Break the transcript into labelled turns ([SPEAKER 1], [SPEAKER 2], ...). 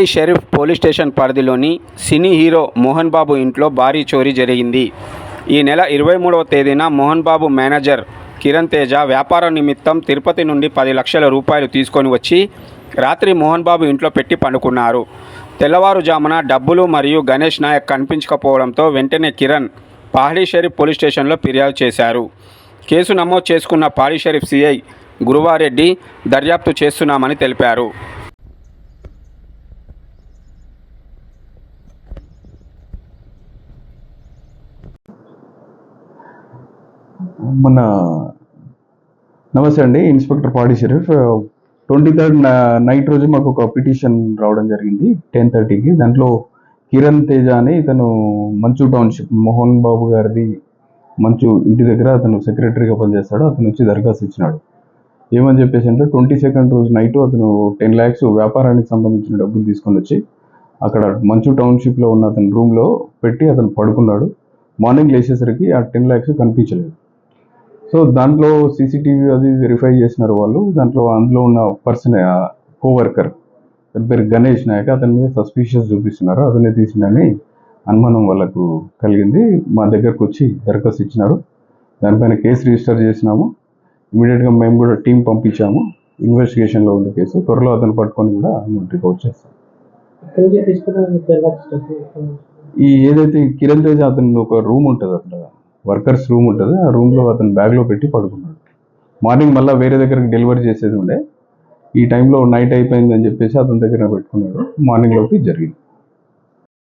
[SPEAKER 1] ఈ Sharif police station పరిధిలోని cine hero Mohan Babu ఇంట్లో భారీ చోరీ జరిగింది. ఈ నెల ఇరవై మూడవ తేదీన మోహన్ బాబు మేనేజర్ కిరణ్ తేజ వ్యాపార నిమిత్తం తిరుపతి నుండి పది లక్షల రూపాయలు తీసుకొని వచ్చి రాత్రి మోహన్ బాబు ఇంట్లో పెట్టి పండుకున్నారు. తెల్లవారుజామున డబ్బులు మరియు గణేష్ నాయక్ కనిపించకపోవడంతో వెంటనే కిరణ్ పహాడీ షరీఫ్ పోలీస్ స్టేషన్లో ఫిర్యాదు చేశారు. కేసు నమోదు చేసుకున్న పాడి షరీఫ్ సిఐ గురువారెడ్డి దర్యాప్తు చేస్తున్నామని తెలిపారు.
[SPEAKER 2] మన నమస్తే అండి ఇన్స్పెక్టర్ పాడి షరీఫ్. ట్వంటీ థర్డ్ నైట్ రోజు మాకు ఒక పిటిషన్ రావడం జరిగింది టెన్ థర్టీకి దాంట్లో కిరణ్ తేజ అని ఇతను మంచు టౌన్షిప్ మోహన్ బాబు గారిది మంచు ఇంటి దగ్గర అతను సెక్రటరీగా పనిచేస్తాడు అతను వచ్చి దరఖాస్తు ఇచ్చినాడు. ఏమని చెప్పేసి అంటే ట్వంటీ సెకండ్ రోజు నైట్ అతను టెన్ ల్యాక్స్ వ్యాపారానికి సంబంధించిన డబ్బులు తీసుకొని వచ్చి అక్కడ మంచు టౌన్షిప్లో ఉన్న అతని రూమ్లో పెట్టి అతను పడుకున్నాడు. మార్నింగ్ లేచేసరికి ఆ టెన్ ల్యాక్స్ కనిపించలేదు. సో దాంట్లో సీసీటీవీ అది వెరిఫై చేసినారు వాళ్ళు. దాంట్లో అందులో ఉన్న పర్సన్ కోవర్కర్ అతని పేరు గణేష్ నాయక్. అతని మీద సస్పీషియస్ చూపిస్తున్నారు. అతనే తీసిండని అనుమానం వాళ్ళకు కలిగింది. మా దగ్గరకు వచ్చి దరఖాస్తు ఇచ్చినారు. దానిపైన కేసు రిజిస్టర్ చేసినాము. ఇమీడియట్గా మేము కూడా టీం పంపించాము. ఇన్వెస్టిగేషన్లో ఉంది కేసు. త్వరలో అతను పట్టుకొని కూడా అమౌంట్ రికవర్ చేస్తాం. ఈ ఏదైతే కిరణ్ తేజ అతని ఒక రూమ్ ఉంటుంది అక్కడ. వర్కర్స్ రూమ్ ఉంటుంది. ఆ రూమ్లో అతను బ్యాగ్లో పెట్టి పడుకున్నాడు. మార్నింగ్ మళ్ళీ వేరే దగ్గరికి డెలివరీ చేసేది ఉండే. ఈ టైంలో నైట్ అయిపోయిందని చెప్పేసి అతని దగ్గర పెట్టుకున్నాడు. మార్నింగ్లోకి జరిగింది.